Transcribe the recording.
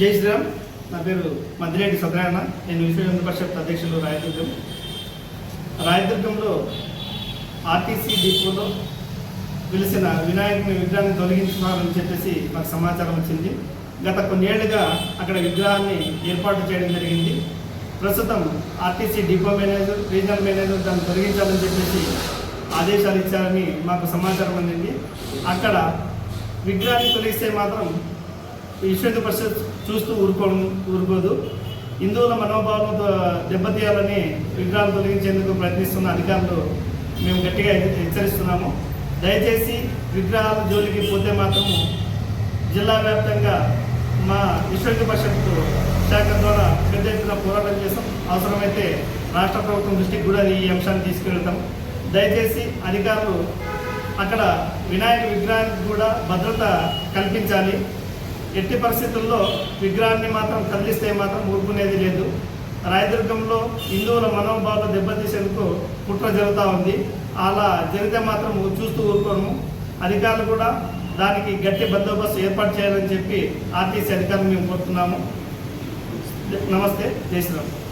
జై శ్రీరామ్. నా పేరు మద్దిరెడ్డి సత్యనారాయణ. నేను విశ్వవిద్యాలయ పరిషత్ అధ్యక్షులు రాయదుర్గం. రాయదుర్గంలో ఆర్టీసీ డిపోలో వెలిసిన వినాయకుని విగ్రహాన్ని తొలగించుకోవాలని చెప్పేసి మాకు సమాచారం వచ్చింది. గత కొన్నేళ్ళుగా అక్కడ విగ్రహాన్ని ఏర్పాటు చేయడం జరిగింది. ప్రస్తుతం RTC depot manager regional manager దాన్ని తొలగించాలని చెప్పేసి ఆదేశాలు ఇచ్చారని మాకు సమాచారం అందింది. అక్కడ విగ్రహాన్ని తొలగిస్తే మాత్రం విశ్వ పరిషత్ చూస్తూ ఊరుకో ఊరుకోదు. హిందువుల మనోభావాలతో దెబ్బతీయాలని విగ్రహాలు తొలగించేందుకు ప్రయత్నిస్తున్న అధికారులు మేము గట్టిగా హెచ్చరిస్తున్నాము. దయచేసి విగ్రహాల జోలికి పోతే మాత్రము జిల్లా వ్యాప్తంగా మా విశ్వ పరిషత్ శాఖ ద్వారా పెద్ద ఎత్తున పోరాటం చేస్తాం. అవసరమైతే రాష్ట్ర ప్రభుత్వం దృష్టికి కూడా ఈ అంశాన్ని తీసుకెళ్తాం. దయచేసి అధికారులు అక్కడ వినాయక విగ్రహానికి కూడా భద్రత కల్పించాలి. ఎట్టి పరిస్థితుల్లో విగ్రహాన్ని మాత్రం కదిలిస్తే మాత్రం ఊరుకునేది లేదు. రాయదుర్గంలో హిందువుల మనోభావాలు దెబ్బతీసేందుకు కుట్ర జరుగుతూ ఉంది. అలా జరిగితే మాత్రం చూస్తూ ఊరుకోము. అధికారులు కూడా దానికి గట్టి బందోబస్తు ఏర్పాటు చేయాలని చెప్పి ఆర్టీసీ అధికారులు మేము కోరుతున్నాము. నమస్తే. జై శ్రీరామ్.